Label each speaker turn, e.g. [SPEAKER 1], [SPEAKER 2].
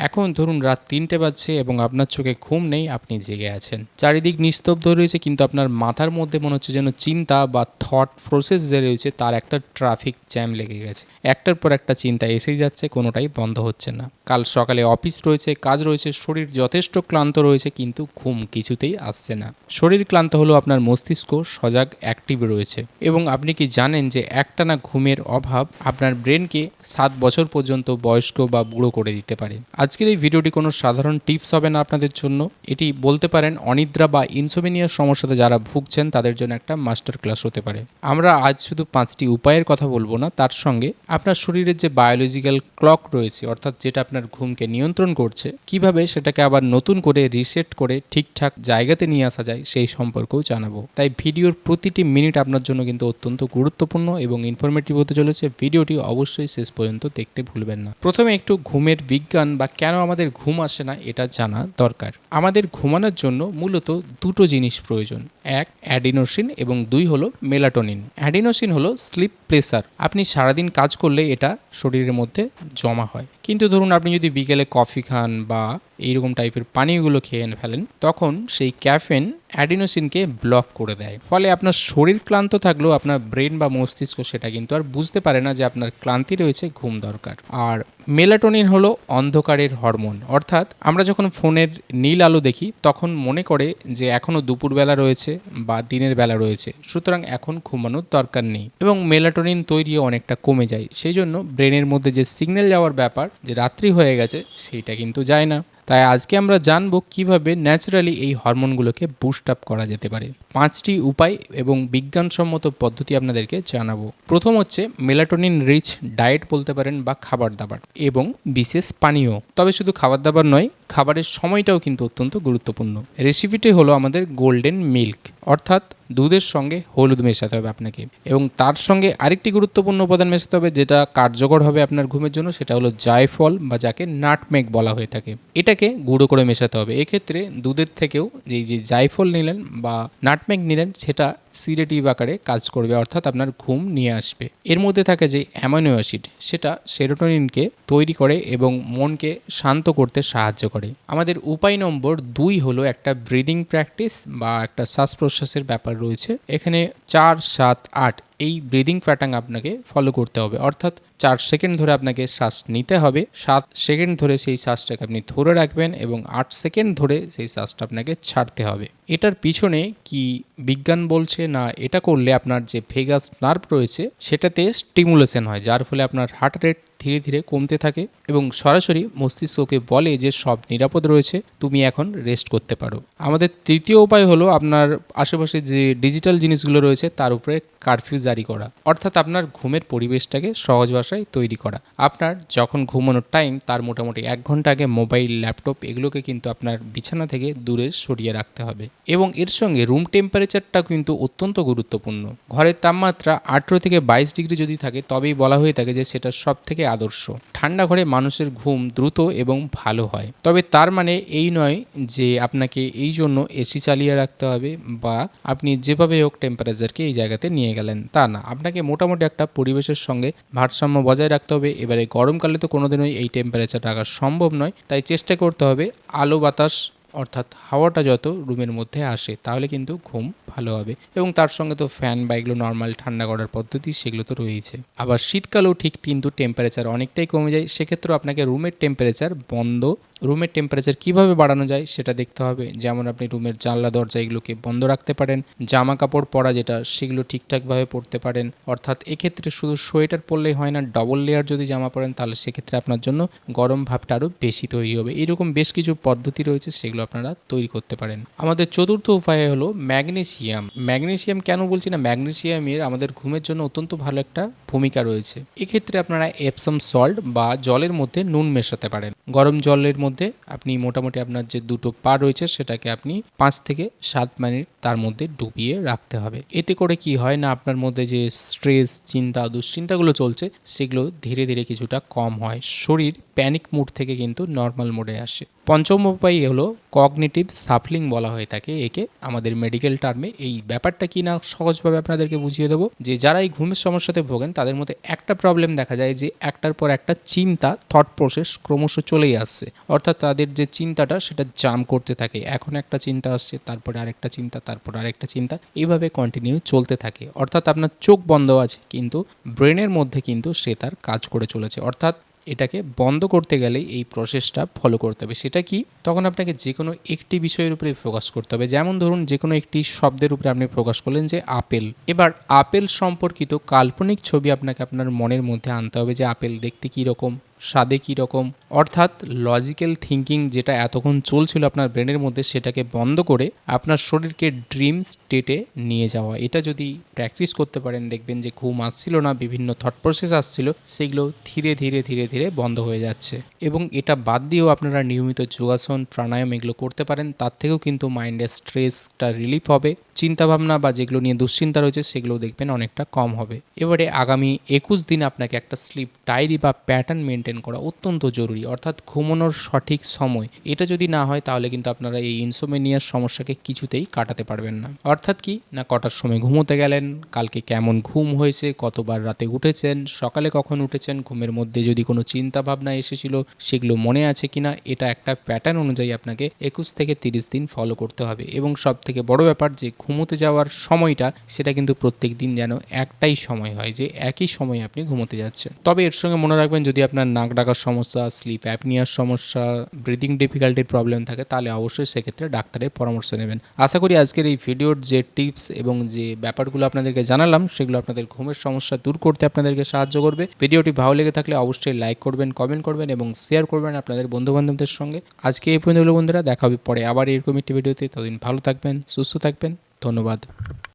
[SPEAKER 1] এখন ধরুন রাত তিনটে বাজছে এবং আপনার চোখে ঘুম নেই, আপনি জেগে আছেন। চারিদিক নিস্তব্ধ রয়েছে, কিন্তু আপনার মাথার মধ্যে মনে হচ্ছে যেন চিন্তা বা থট প্রসেস যে রয়েছে, তার একটা ট্রাফিক জ্যাম লেগে গেছে। একটার পর একটা চিন্তা এসেই যাচ্ছে, কোনোটাই বন্ধ হচ্ছে না। কাল সকালে অফিস রয়েছে, কাজ রয়েছে, শরীর যথেষ্ট ক্লান্ত রয়েছে, কিন্তু ঘুম কিছুতেই আসছে না। শরীর ক্লান্ত হলেও আপনার মস্তিষ্ক সজাগ অ্যাক্টিভ রয়েছে। এবং আপনি কি জানেন যে একটানা ঘুমের অভাব আপনার ব্রেনকে সাত বছর পর্যন্ত বয়স্ক বা বুড়ো করে দিতে পারে? আজকের এই ভিডিওটি কোনো সাধারণ টিপস হবে না আপনাদের জন্য। এটি বলতে পারেন অনিদ্রা বা ইনসোমিনিয়ার সমস্যাতে যারা ভুগছেন, তাদের জন্য একটা মাস্টার ক্লাস হতে পারে। আমরা আজ শুধু পাঁচটি উপায়ের কথা বলব না, তার সঙ্গে আপনার শরীরের যে বায়োলজিক্যাল ক্লক রয়েছে, অর্থাৎ যেটা আপনার ঘুমকে নিয়ন্ত্রণ করছে, কীভাবে সেটাকে আবার নতুন করে রিসেট করে ঠিকঠাক জায়গাতে নিয়ে আসা যায়, সেই সম্পর্কেও জানাব। তাই ভিডিওর প্রতিটি মিনিট আপনার জন্য কিন্তু অত্যন্ত গুরুত্বপূর্ণ এবং ইনফরমেটিভ হতে চলেছে। ভিডিওটি অবশ্যই শেষ পর্যন্ত দেখতে ভুলবেন না। প্রথমে একটু ঘুমের বিজ্ঞান বা কেন আমাদের ঘুম আসে না এটা জানা দরকার। আমাদের ঘুমানোর জন্য মূলত দুটো জিনিস প্রয়োজন। এক, অ্যাডিনোসিন এবং দুই হলো মেলাটোনিন। অ্যাডিনোসিন হলো স্লিপ প্রেসার। আপনি সারাদিন কাজ করলে এটা শরীরের মধ্যে জমা হয়। কিন্তু ধরুন আপনি যদি বিকেলে কফি খান বা এইরকম টাইপের পানীয়গুলো খেয়ে ফেলেন, তখন সেই ক্যাফেন অ্যাডিনোসিনকে ব্লক করে দেয়। ফলে আপনার শরীর ক্লান্ত থাকলেও আপনার ব্রেন বা মস্তিষ্ক সেটা কিন্তু আর বুঝতে পারে না যে আপনার ক্লান্তি রয়েছে, ঘুম দরকার। আর মেলাটোনিন হলো অন্ধকারের হরমোন। অর্থাৎ আমরা যখন ফোনের নীল আলো দেখি, তখন মনে করে যে এখনও দুপুরবেলা রয়েছে বা দিনের বেলা রয়েছে, সুতরাং এখন ঘুমানোর দরকার নেই। এবং মেলাটোনিন তৈরিও অনেকটা কমে যায়। সেই জন্য ব্রেনের মধ্যে যে সিগন্যাল যাওয়ার ব্যাপার যে রাত্রি হয়ে গেছে, সেইটা কিন্তু যায় না। তাই আজকে আমরা জানব কীভাবে ন্যাচারালি এই হরমোনগুলোকে বুস্ট আপ করা যেতে পারে। পাঁচটি উপায় এবং বিজ্ঞানসম্মত পদ্ধতি আপনাদেরকে জানাব। প্রথম হচ্ছে মেলাটোনিন রিচ ডায়েট বলতে পারেন বা খাবার দাবার এবং বিশেষ পানীয়। তবে শুধু খাবার দাবার নয়, খাবারের সময়টাও কিন্তু অত্যন্ত গুরুত্বপূর্ণ। রেসিপিটি হলো আমাদের গোল্ডেন মিল্ক অর্থাৎ দুধের সঙ্গে হলুদ মেশাতে হবে আপনাকে। এবং তার সঙ্গে আরেকটি গুরুত্বপূর্ণ উপাদান মেশাতে হবে, যেটা কার্যকর হবে আপনার ঘুমের জন্য, সেটা হলো জায়ফল বা যাকে নাটমেক বলা হয়ে থাকে। এটাকে গুঁড়ো করে মেশাতে হবে। এক্ষেত্রে দুধের থেকেও এই যে জায়ফল নিলেন বা নাটমেক নিলেন, সেটা সিরেটিভ আকারে কাজ করবে, অর্থাৎ আপনার ঘুম নিয়ে আসবে। এর মধ্যে থাকে যে অ্যামাইনো অ্যাসিড, সেটা সেরোটোনিনকে তৈরি করে এবং মনকে শান্ত করতে সাহায্য করে। আমাদের উপায় নম্বর দুই হলো একটা ব্রিদিং প্র্যাকটিস বা একটা শ্বাস প্রশ্বাসের ব্যাপার রয়েছে। এখানে চার, সাত, আট এই ব্রিদিং প্যাটার্ন আপনাকে ফলো করতে হবে। অর্থাৎ চার সেকেন্ড ধরে আপনাকে শ্বাস নিতে হবে, সাত সেকেন্ড ধরে সেই শ্বাসটাকে আপনি ধরে রাখবেন এবং আট সেকেন্ড ধরে সেই শ্বাসটা আপনাকে ছাড়তে হবে। এটার পিছনে কি বিজ্ঞান বলছে না এটা করলে আপনার যে ভেগাস নার্ভ রয়েছে সেটাতে স্টিমুলেশন হয়, যার ফলে আপনার হার্ট রেট ধীরে ধীরে কমতে থাকে এবং সরাসরি মস্তিষ্ককে বলে যে সব নিরাপদ রয়েছে, তুমি এখন রেস্ট করতে পারো। আমাদের তৃতীয় উপায় হলো আপনার আশেপাশে যে ডিজিটাল জিনিসগুলো রয়েছে, তার উপরে কারফিউ জারি করা। অর্থাৎ আপনার ঘুমের পরিবেশটাকে সহজ ভাষায় তৈরি করা। আপনার যখন ঘুমানোর টাইম তার মোটামুটি এক ঘণ্টা আগে মোবাইল ল্যাপটপ এগুলোকে কিন্তু আপনার বিছানা থেকে দূরে সরিয়ে রাখতে হবে। এবং এর সঙ্গে রুম টেম্পারেচারটা কিন্তু অত্যন্ত গুরুত্বপূর্ণ। ঘরের তাপমাত্রা আঠেরো থেকে বাইশ ডিগ্রি যদি থাকে, তবেই বলা হয়ে থাকে যে সেটা সব থেকে আদর্শ। ঠান্ডা ঘরে মানুষের ঘুম দ্রুত এবং ভালো হয়। তবে তার মানে এই নয় যে আপনাকে এই জন্য এসি চালিয়ে রাখতে হবে বা আপনি যেভাবে হোক টেম্পারেচারকে এই জায়গাতে নিয়ে গেলেন, তা না। আপনাকে মোটামুটি একটা পরিবেশের সঙ্গে ভারসাম্য বজায় রাখতে হবে। এবারে গরমকালে তো কোনোদিনই এই টেম্পারেচার রাখা সম্ভব নয়। তাই চেষ্টা করতে হবে আলো বাতাস অর্থাৎ হাওয়াটা যত রুমের মধ্যে আসে, তাহলে কিন্তু ঘুম ভালো হবে। এবং তার সঙ্গে তো ফ্যান বা এগুলো নর্মাল ঠান্ডা করার পদ্ধতি সেগুলো তো রয়েছে আবার শীতকালেও ঠিক কিন্তু টেম্পারেচার অনেকটাই কমে যায়। সেক্ষেত্রেও আপনাকে রুমের টেম্পারেচার বন্ধ রুমের টেম্পারেচার কীভাবে বাড়ানো যায় সেটা দেখতে হবে। যেমন আপনি রুমের জানলা, দরজা এগুলোকে বন্ধ রাখতে পারেন, জামা কাপড় পরা যেটা সেগুলো ঠিকঠাকভাবে পরতে পারেন। অর্থাৎ এক্ষেত্রে শুধু সোয়েটার পরলেই হয় না ডবল লেয়ার যদি জামা পরেন তাহলে সেক্ষেত্রে আপনার জন্য গরম ভাবটা আরও বেশি তৈরি হবে। এরকম বেশ কিছু পদ্ধতি রয়েছে সেগুলো আপনারা তৈরি করতে পারেন। আমাদের চতুর্থ উপায় হলো ম্যাগনেসিয়াম। ম্যাগনেসিয়াম কেন বলছি না? ম্যাগনেসিয়ামের আমাদের ঘুমের জন্য অত্যন্ত ভালো একটা ভূমিকা রয়েছে। এক্ষেত্রে আপনারা এপসাম সল্ট বা জলের মধ্যে নুন মেশাতে পারেন। গরম জলের মধ্যে আপনি মোটামুটি আপনার যে দুটো পা রয়েছে সেটাকে আপনি পাঁচ থেকে সাত মিনিট তার মধ্যে ডুবিয়ে রাখতে হবে। এতে করে কি হয় না, আপনার মধ্যে যে স্ট্রেস চিন্তা, দুশ্চিন্তাগুলো চলছে, সেগুলো ধীরে ধীরে কিছুটা কম হয়। শরীর প্যানিক মুড থেকে কিন্তু নর্মাল মোডে আসে। পঞ্চম উপায় হলো কগনিটিভ সাফলিং বলা হয়ে থাকে। একে আমাদের মেডিকেল টার্মে এই ব্যাপারটা কি না সহজভাবে আপনাদেরকে বুঝিয়ে দেবো। যে যারা এই ঘুমের সমস্যাতে ভোগেন, তাদের মধ্যে একটা প্রবলেম দেখা যায় যে একটার পর একটা চিন্তা থট প্রসেস ক্রমশ চলেই আসছে। অর্থাৎ তাদের যে চিন্তাটা, সেটা জাম করতে থাকে। এখন একটা চিন্তা আসছে, তারপরে আরেকটা চিন্তা, তারপর আরেকটা চিন্তা। এইভাবে কন্টিনিউ চলতে থাকে। অর্থাৎ আপনার চোখ বন্ধ আছে, কিন্তু ব্রেনের মধ্যে কিন্তু সে তার কাজ করে চলেছে। অর্থাৎ এটাকে বন্ধ করতে গেলে এই প্রসেসটা ফলো করতে হবে। সেটা কি? তখন আপনাকে যে কোনো একটি বিষয়ের উপরে ফোকাস করতে হবে। যেমন ধরুন যে কোনো একটি শব্দের উপরে আপনি ফোকাস করলেন যে আপেল। এবার আপেল সম্পর্কিত কাল্পনিক ছবি আপনাকে আপনার মনের মধ্যে আনতে হবে যে আপেল দেখতে কী রকম স্বাদে কী রকম? অর্থাৎ লজিক্যাল থিঙ্কিং যেটা এতক্ষণ চলছিল আপনার ব্রেনের মধ্যে সেটাকে বন্ধ করে আপনার শরীরকে ড্রিম স্টেটে নিয়ে যাওয়া। এটা যদি প্র্যাকটিস করতে পারেন, দেখবেন যে ঘুম আসছিল না, বিভিন্ন থট প্রসেস আসছিল, সেগুলো ধীরে ধীরে ধীরে ধীরে বন্ধ হয়ে যাচ্ছে। এবং এটা বাদ দিয়েও আপনারা নিয়মিত যোগাসন, প্রাণায়াম এগুলো করতে পারেন, তার থেকেও কিন্তু মাইন্ডের স্ট্রেসটা রিলিফ হবে। চিন্তাভাবনা বা যেগুলো নিয়ে দুশ্চিন্তা রয়েছে সেগুলো দেখবেন অনেকটা কম হবে। এবারে আগামী একুশ দিন আপনাকে একটা স্লিপ ডায়েরি বা প্যাটার্ন মেনটেন করা অত্যন্ত জরুরি, অর্থাৎ ঘুমানোর সঠিক সময়। এটা যদি না হয়, তাহলে কিন্তু আপনারা এই ইনসোমেনিয়ার সমস্যাকে কিছুতেই কাটাতে পারবেন না। অর্থাৎ কি? না, কটার সময় ঘুমোতে গেলেন, কালকে কেমন ঘুম হয়েছে, কতবার রাতে উঠেছেন, সকালে কখন উঠেছেন, ঘুমের মধ্যে যদি কোনো চিন্তা ভাবনা এসেছিল, সেগুলো মনে আছে কিনা, এটা একটা প্যাটার্ন অনুযায়ী আপনাকে একুশ থেকে তিরিশ দিন ফলো করতে হবে। এবং সব থেকে বড় ব্যাপার, যে ঘুমোতে যাওয়ার সময়টা, সেটা কিন্তু প্রত্যেক দিন যেন একটাই সময় হয়, যে একই সময় আপনি ঘুমোতে যাচ্ছেন। তবে এর সঙ্গে মনে রাখবেন, যদি আপনার নাক ডাকার সমস্যা স্লিপ অ্যাপনিয়ার সমস্যা ব্রিদিং ডিফিকাল্টির প্রবলেম থাকে, তাহলে অবশ্যই সেক্ষেত্রে ডাক্তারের পরামর্শ নেবেন। আশা করি আজকের এই ভিডিওর যে টিপস এবং যে ব্যাপারগুলো আপনাদেরকে জানালাম, সেগুলো আপনাদের ঘুমের সমস্যা দূর করতে আপনাদেরকে সাহায্য করবে। ভিডিওটি ভালো লেগে থাকলে অবশ্যই লাইক করবেন কমেন্ট করবেন এবং শেয়ার করবেন আপনাদের বন্ধুবান্ধবদের সঙ্গে। আজকে এই পর্যন্ত বন্ধুরা, দেখা হবে পরে আবার এরকম একটি ভিডিওতে। ততদিন ভালো থাকবেন, সুস্থ থাকবেন, ধন্যবাদ।